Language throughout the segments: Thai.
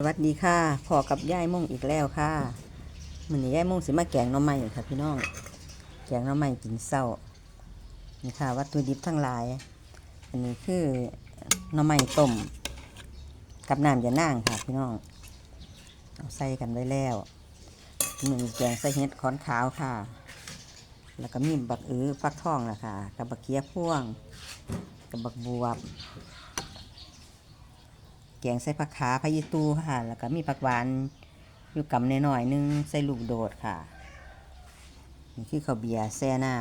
สวัสดีค่ะพอกับย่ายม่งอีกแล้วค่ะมันนี้ย่ายม่งสิมาแกงน้ำไม้ค่ะ พี่น้อง แกงน้ำไม้กินเศร้านี่ค่ะ วัตถุดิบทั้งหลาย อันนี้คือน้ำไม้ต้ม กับน้ำยาน่างค่ะ พี่น้อง เอาใส่กันไว้แล้วหนึ่งแกงใส่เห็ดขอนขาวค่ะ แล้วก็มีบักอื้อฟักทองล่ะค่ะ กับบักเกียพ่วง กับบักบวบ แกงใส่ผักขาพะยีตูค่ะ แล้วก็มีผักหวานอยู่กำน้อยๆนึงใส่ลูกโดดค่ะ นี่คือข้าวเบียร์แซ่น้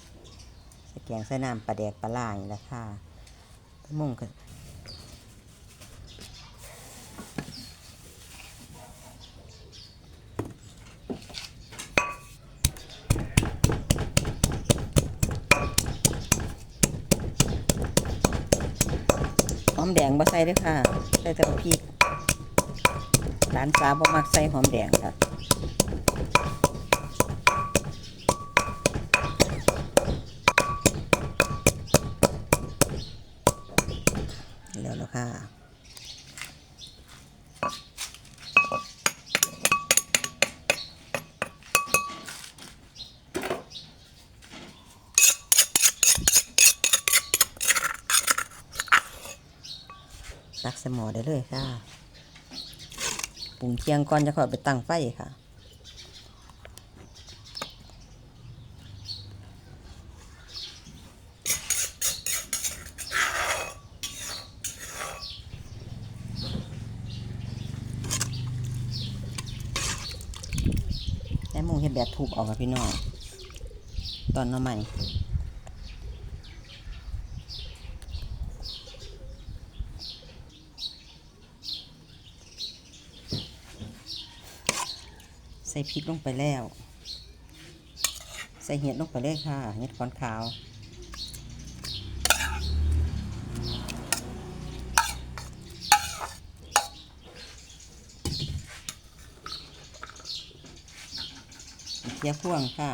ำใส่แกงใส่น้ำปลาแดกปลาล่าอย่างนี้แหละค่ะมุ่ง อมแดงบ่ใส่เด้วยค่ะใส่แต่พริกร้านสาวบ่มักใส่หอมแดงค่ะแล้วแล้วค่ะ ตักใสหมอได้เลยค่ะปรุงเคียงก่อนจะขอไปตั้งไฟค่ะแต่หมูเห็ดแบบถูกออกกับพี่น้องตอนน้อใหม่ ส่พริกลงไปแล้ว ใส่เห็ดลงไปเลยค่ะ เห็ดขอนขาว เคี่ยวพ่วงค่ะ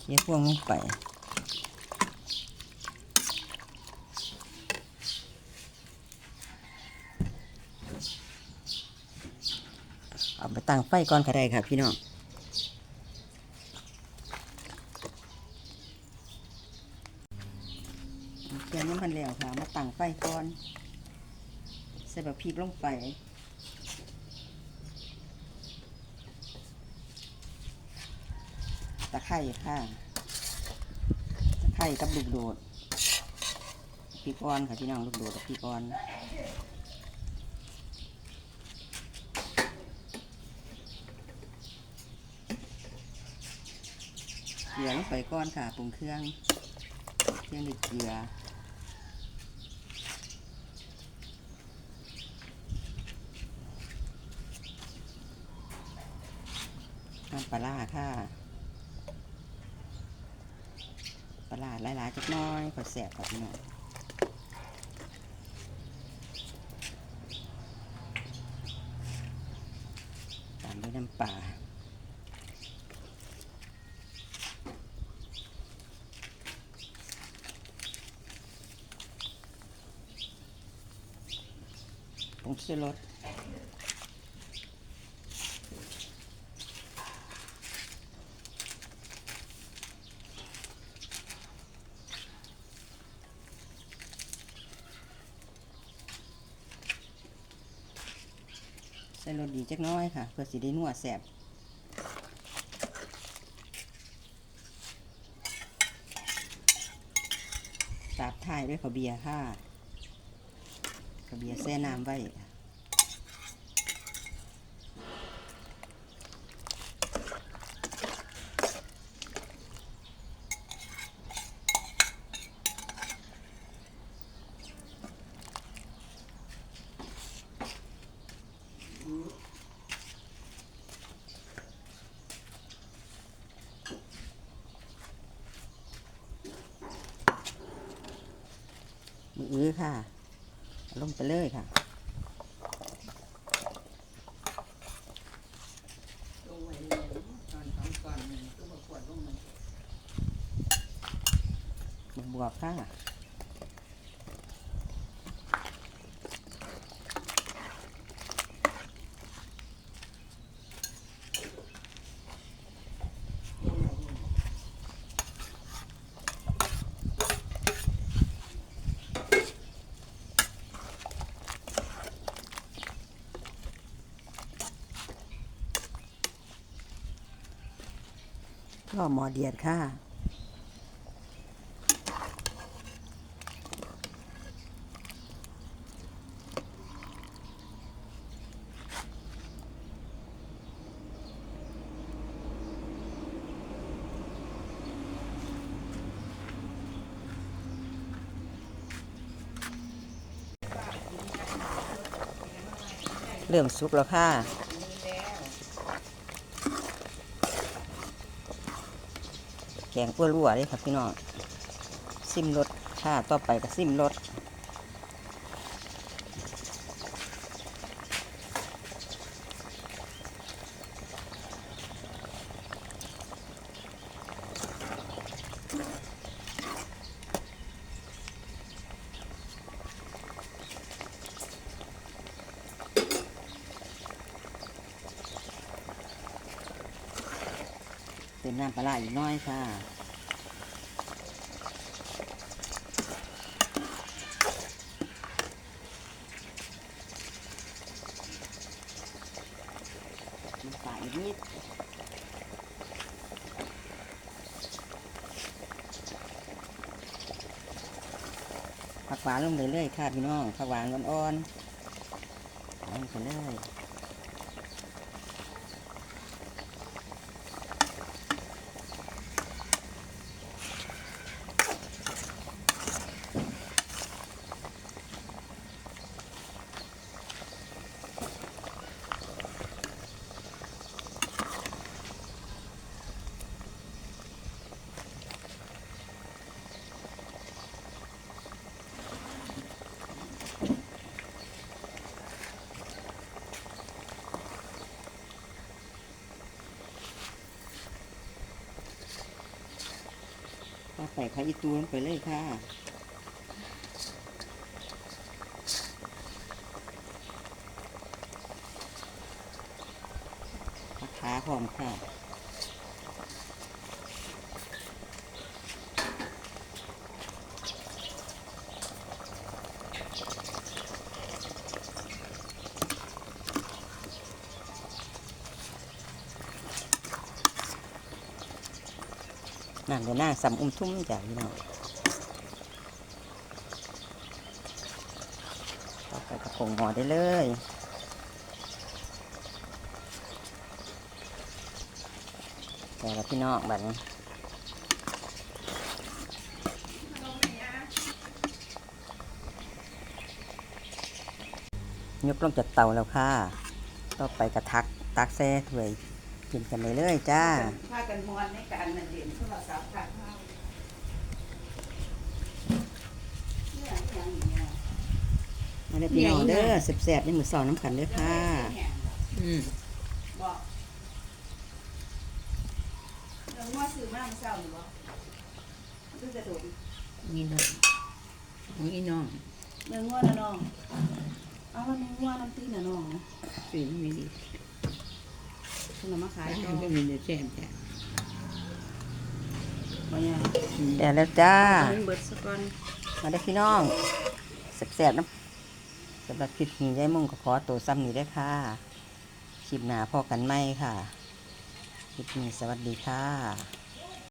เคี่ยวพ่วงลงไป เอาไปตั้งไฟก่อนก็ได้ค่ะพี่น้องเตรียมน้ำมันแล้วค่ะ มาตั้งไฟก่อน ใส่แบบพริกลงไปตะไคร่ค่ะตะไคร่กับลูกโดดพริกอ่อนค่ะพี่น้องลูกโดดกับพริกอ่อน เกลือลงไปก้อนค่ะปรุงเครื่อง เครื่องด้วยเกลือน้ำปลาค่ะ ปลาหลายๆจักน้อยขอแสบกับพี่น้องตามด้วยน้ำปลา ผงชูรสใส่รสดีจักน้อยค่ะ เพื่อสิได้นัวแสบตาบท้ายด้วยข้าวเบียร์ค่ะ ระเบียแช่น้ำไว้มือค่ะ ไปเลยค่ะบวกค่ะ อหมอเดียดค่ะเริ่มสุกแล้วค่ะ แกงปั้วรั่วเลยครับพี่น้องซิมรสชาติต่อไปก็ซิมรส มน้ำปลาร้าอีกน้อยค่ะน้ำปลาอีกนิดผักหวานลงเรื่อยๆค่ะพี่น้องผักหวานอ่อนๆลงไปเลย ส่ไข่อีตูลงไปเลยค่ะขาหอมค่ะ นั่นเดี๋ยวหน้าสำอุ้มทุ่มจ้ะพี่น้องต่อไปกระพงห่อได้เลยแต่ละพี่น้องบัดนี้ยกลงจากเตาแล้วค่ะ ต่อไปกระทัก ตักแซ่ถ้วย กินกันไปเลยจ้าพากันมวนในการนั่นเด่นโทรศัพท์ค่ะเนี่ยอย่างเงี้ยมาได้อพี่น้องเด้อแสบๆในมือสองน้ำกันเด้อค่ะอืมบอกเรื่องว่าซื้อมาเมื่อเช้าหรือบ่ซื้อจะถูกนี่น้องนี่น้องเรื่องว่านะน้องเอาแล้วเรื่องว่าน้ำตีนนะน้องนะสีไม่ดี คุณเอามาขายขายต่อก็มีแต่แซ่บจ้ะบ่ยังแต่แล้วจ้าเอาเบิดสักก่อนมาได้อพี่น้องแสบๆน้ำสำหรับคลิปนี้ยายมุ่งก็ขอตัวซ้ำนี้ได้อค่ะ คลิปหน้าพอกันไหมค่ะ คลิปนี้สวัสดีค่ะ